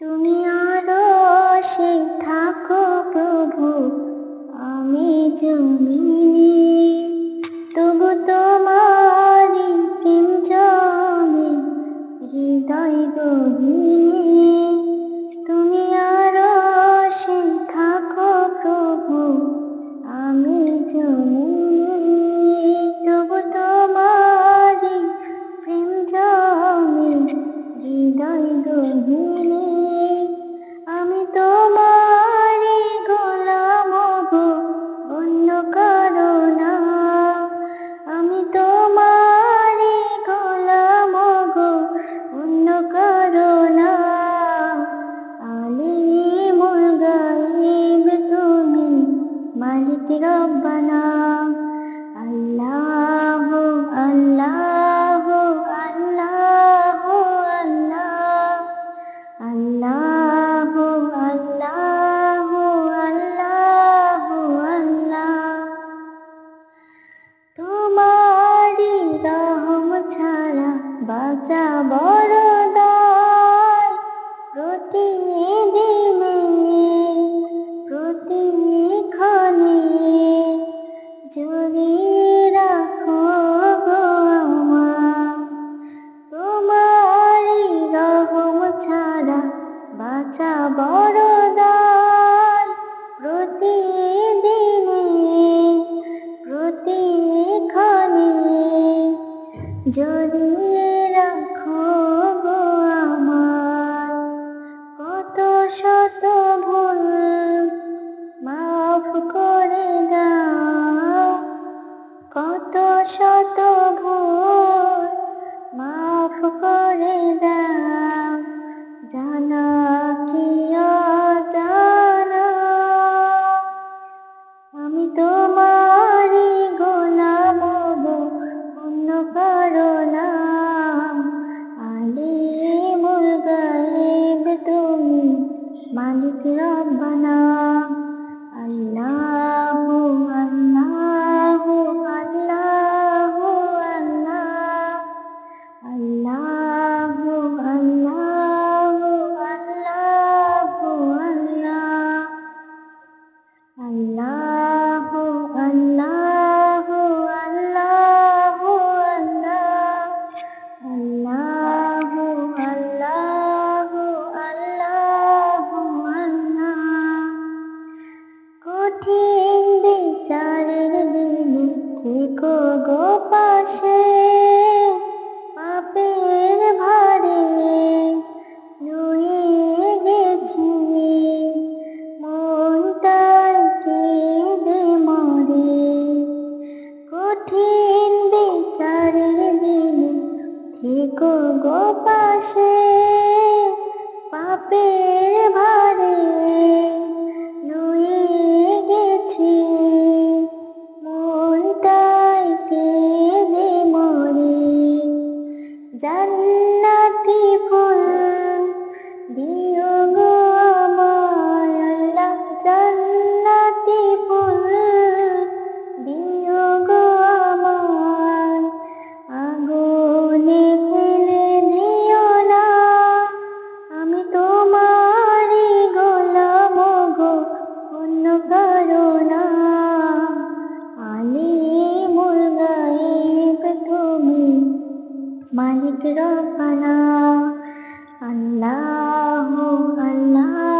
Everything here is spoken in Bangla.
তুমি আরও সে থাকো প্রভু আমি জমিনে। তবু তোমার প্রেম হৃদয় গভীরে। রব্বানা। আল্লাহ আল্লাহ আল্লাহ আল্লাহ। আল্লাহ আল্লাহ আল্লাহ আল্লাহ। তোমারি রহম ছাড়া বাঁচাবো जो मालिक रब्बना গো গো পাশে পাপের ভারে রয়ে গেছি। মনটাই কেঁদে মরে, কঠিন বিচারের দিন থেকো গো পাশে পাপের আল্লাহ আল্লাহ